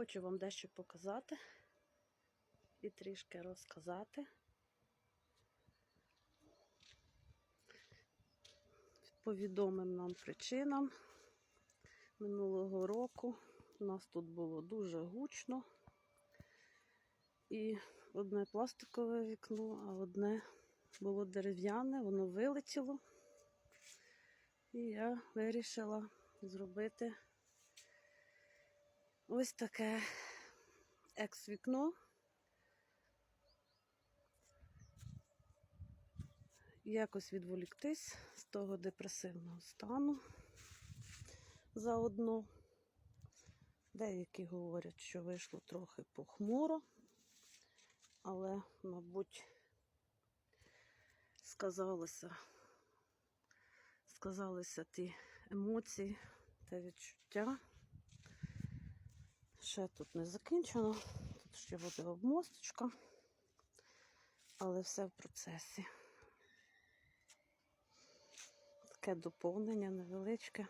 Хочу вам дещо показати і трішки розказати. По відомим нам причинам минулого року у нас тут було дуже гучно. І одне пластикове вікно, а одне було дерев'яне, воно вилетіло. І я вирішила зробити ось таке екс-вікно. Якось відволіктись з того депресивного стану заодно. Деякі говорять, що вийшло трохи похмуро, але, мабуть, сказалося, сказалися ті емоції та відчуття. Ще тут не закінчено, тут ще буде обмосточка, але все в процесі. Таке доповнення невеличке.